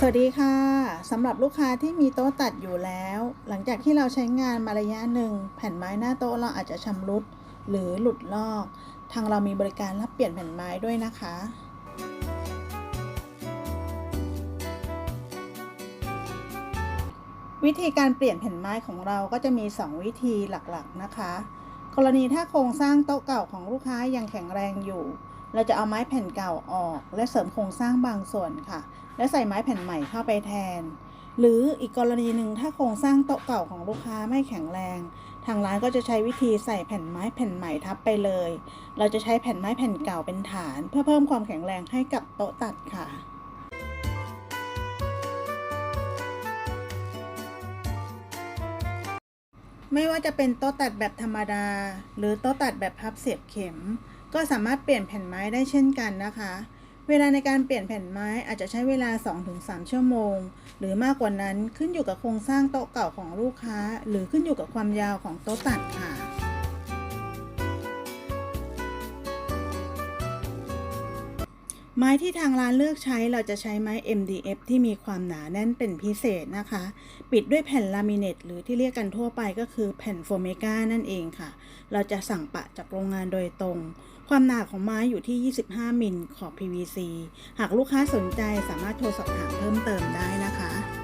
สวัสดีค่ะสำหรับลูกค้าที่มีโต๊ะตัดอยู่แล้ว หลังจากที่เราใช้งานมาระยะหนึ่ง แผ่นไม้หน้าโต๊ะเราอาจจะชำรุด หรือหลุดลอก ทางเรามีบริการรับเปลี่ยนแผ่นไม้ด้วยนะคะ วิธีการเปลี่ยนแผ่นไม้ของเราก็จะมี 2 วิธีหลักๆนะคะ กรณีถ้าโครงสร้างโต๊ะเก่าของลูกค้ายังแข็งแรงอยู่ เราจะเอาไม้แผ่นเก่าออก และเสริมโครงสร้างบางส่วนค่ะ และใส่ไม้แผ่นใหม่เข้าไปแทน หรืออีกกรณีหนึ่งถ้าโครงสร้างโต๊ะเก่าของลูกค้าไม่แข็งแรง ทางร้านก็จะใช้วิธีใส่แผ่นไม้แผ่นใหม่ทับไปเลย เราจะใช้แผ่นไม้แผ่นเก่าเป็นฐาน เพื่อเพิ่มความแข็งแรงให้กับโต๊ะตัดค่ะไม่ว่าจะเป็นโต๊ะตัดแบบธรรมดา หรือโต๊ะตัดแบบพับเสียบเข็ม ก็สามารถเปลี่ยนแผ่นไม้ได้เช่นกันนะคะ เวลาในการเปลี่ยนแผ่นไม้อาจจะใช้เวลา 2-3 ชั่วโมง หรือมากกว่านั้นขึ้นอยู่กับโครงสร้างโต๊ะเก่าของลูกค้า หรือขึ้นอยู่กับความยาวของโต๊ะตัดค่ะ ไม้ที่ทางร้านเลือกใช้เราจะใช้ไม้ MDF ที่มีความหนาแน่นเป็นพิเศษนะคะ ปิดด้วยแผ่นลามิเนตหรือที่เรียกกันทั่วไปก็คือแผ่นโฟเมกานั่นเองค่ะ เราจะสั่งปะจากโรงงานโดยตรง ความหนาของไม้อยู่ที่ 25 มิลขอบ PVC หากลูกค้าสนใจสามารถโทรสอบถามเพิ่มเติมได้นะคะ